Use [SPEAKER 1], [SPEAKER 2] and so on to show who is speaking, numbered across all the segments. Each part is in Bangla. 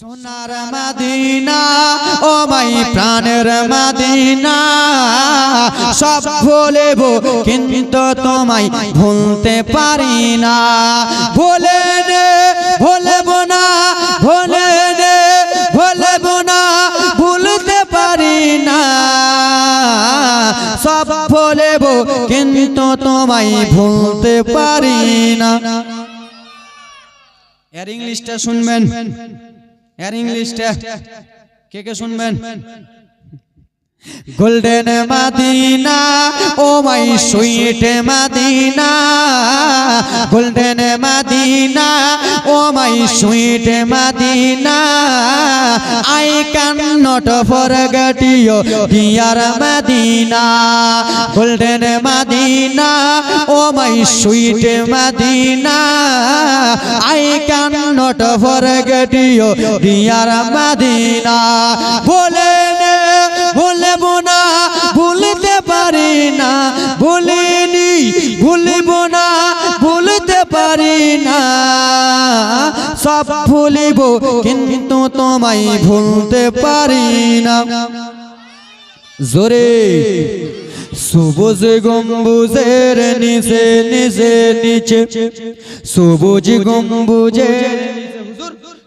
[SPEAKER 1] সোনার মাদিনা ও মাই প্রাণের মাদিনা। সব ভুলেব কিন্তু তোমায় ভুলতে পারি না। ভুলে নে ভুলব না ভুলে নে ভুলব না ভুলতে পারি না। সব ভুলেব কিন্তু তোমায় ভুলতে পারি না। এর ইংলিশটা শুনবেন। এর ইংলিশটা কে কে শুনবেন? Golden Madina oh my sweet Madina golden Madina oh my sweet Madina I can not forget you dear Madina golden Madina oh my sweet Madina I can not forget you dear Madina বলে ভুলব না, ভুলতে পারি না, ভুলিনি, ভুলব না, ভুলতে পারি না। সব ভুলিব, কিন্তু তোমায় ভুলতে পারি না। জোরে, সবুজ গম্বুজের নিচে নিচে নিচে, সবুজ গম্বুজের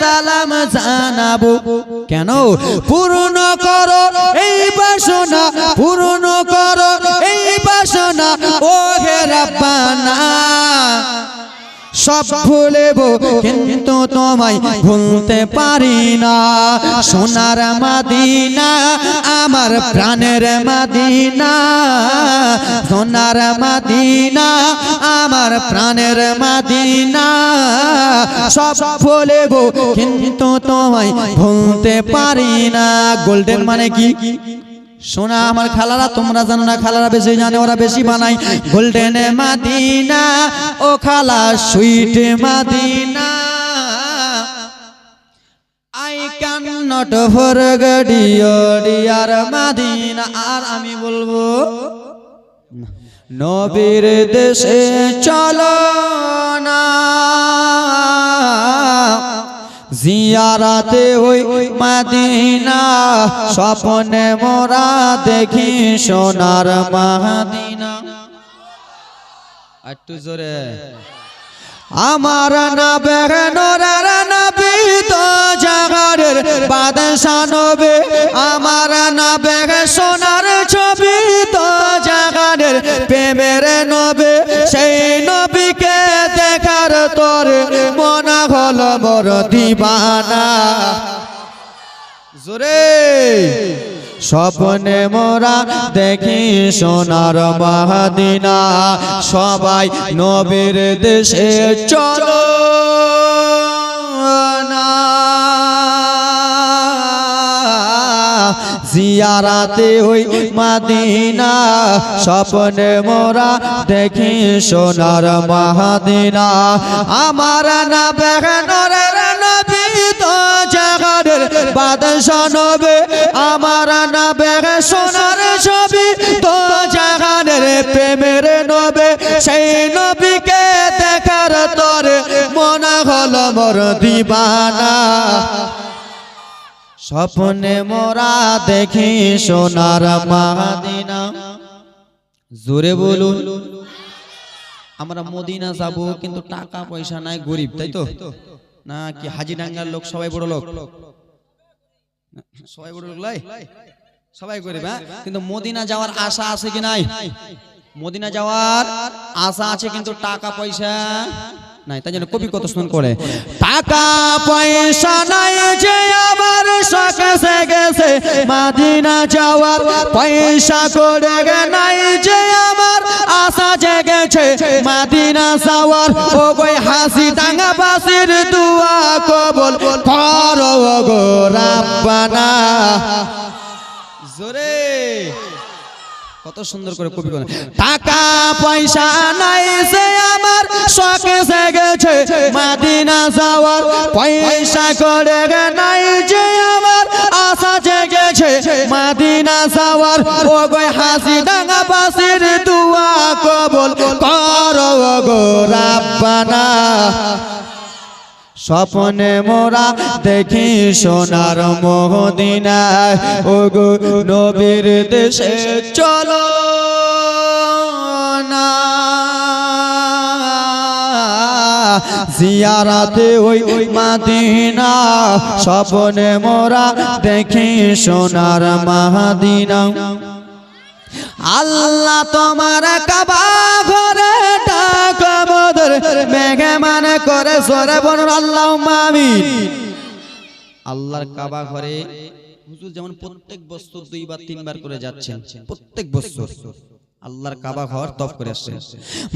[SPEAKER 1] সালাম জানাব। কেন? পূর্ণ করো এই বাসনা পূর্ণ করো সব ভুলেব, কিন্তু তোমায় ভুলতে পারি না। সোনার মাদিনা, আমার প্রাণের মাদিনা। সোনার মাদিনা, আমার প্রাণের মাদিনা। সব ভুলেব, কিন্তু তোমায় ভুলতে পারি না। গোল্ডেন মানে কি? সোনা আমার খালারা, তোমরা জানো না খালারা বেশি জানে, ওরা বেশি বানায়। গোল্ডেন মাদিনা, ও খালা sweet Madina. I can not forget your dear Madina. আর আমি বলব, নবীর দেশে চলো না। জিয়ারাতে ওই মাদিনা, স্বপ্নে মোরা দেখি সোনার মাদিনা। একটু জোরে। আমার না বেহনোরার জাগারের আমার না সোনার বড় দিবানা। জোরে। স্বপ্নে মোরা দেখি সোনার মাহাদিনা। সবাই নবীর দেশে চলো। জিয়ারাতে ওই মাদিনা, স্বপ্নে মোরা দেখি সোনার মাহাদিনা। আমার না বাদশা নবে আমার না বেগ সোনার ছবি তো জাগানের প্রেমের নবে। সেই নবীকে দেখার তোর মনে হল মোর দিবানা। স্বপ্নে মোরা দেখি সোনার মাদিনা জোরে বলুন। আমরা মদিনা যাব, কিন্তু টাকা পয়সা নাই, গরিব, তাই তো? না কি হাজিডাঙ্গার লোক, সবাই বড় লোক? সবাই বড় লোক লাই? সবাই গরিব হ্যাঁ? কিন্তু মদিনা যাওয়ার আশা আছে কি নাই? মদিনা যাওয়ার আশা আছে, কিন্তু টাকা পয়সা নাই তাই জন্য কবি কত শুন করে? টাকা পয়সা নাই যে আমার এসে গেছে। মাদিনা যাওয়ার পয়সা করে নাই যে আমার আশা জেগেছে। মাদিনা যাওয়ার ও গই হাসি টাঙ্গা বাসির দুয়া কবল কর গো রাব্বানা। জোরে। কত সুন্দর করে কবি টাকা পয়সা নাই সে আমার করে নাই যে আমার আশা জেগেছে। মাদিনা যাওয়ার ও গো হাসি ডাঙ্গা বাসির দুয়া কবল করো গো রাব্বানা। স্বপ্নে মোরা দেখি সোনার মোহদিনায় ও গো নবীর দেশে চলো। জিয়ারাতে ওই ওই মাদিনা, স্বপ্নে মোরা দেখি সোনার মাহাদিনা। আল্লাহ তোমার কাবা ঘরে মেঘে মানে করে সরে বনুর আল্লাহ মামিন আল্লাহর কাবা ঘরে হুজুর যেমন প্রত্যেক বছর তিনবার করে যাচ্ছেন, প্রত্যেক বছর আল্লাহর কাবা ঘর তফ করে আসছে।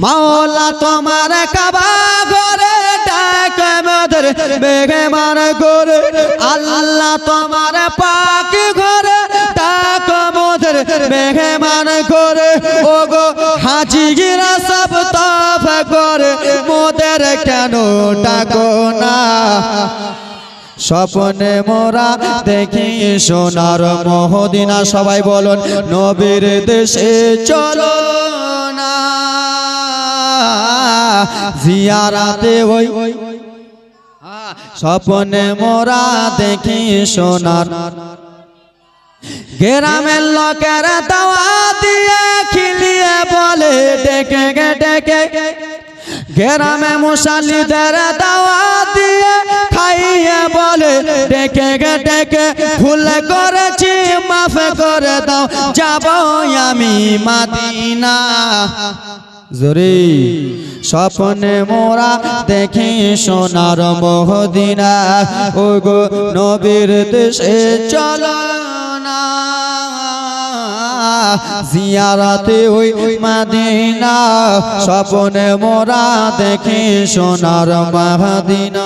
[SPEAKER 1] মাওলা তোমার কাবা ঘরে ডাক মদর মেঘে মানে করে। আল্লাহ তোমার পাক ঘরে ডাক মদর মেঘে মানে করে। ও গো হাজিরা সব তফ করে, মোদের কেন ডাকো না? স্বপ্নে মোরা দেখি সোনার মহদিনা, সবাই বলুন, নবীর দেশে চলো। জিয়ারাতে ওই স্বপ্নে মোরা দেখি সোনার। গ্রামের লোকের দাওয়া দিয়ে খিলিয়ে বলে, ডেকে গে, ডেকে। গ্রামে মুসালিদের দাওয়া দিয়ে খাইয়ে বলে, ডেকে গে, ডেকে। ভুল করেছি, মাফ করে দাও, যাব আমি মাদিনা। জোরে। স্বপ্নে মোরা দেখি সোনার মহদিনা ও গো নবীর দেশে চলো জিয়ারাতে ওই মাদিনা। স্বপ্নে মোরা দেখি সোনার মাহাদিনা।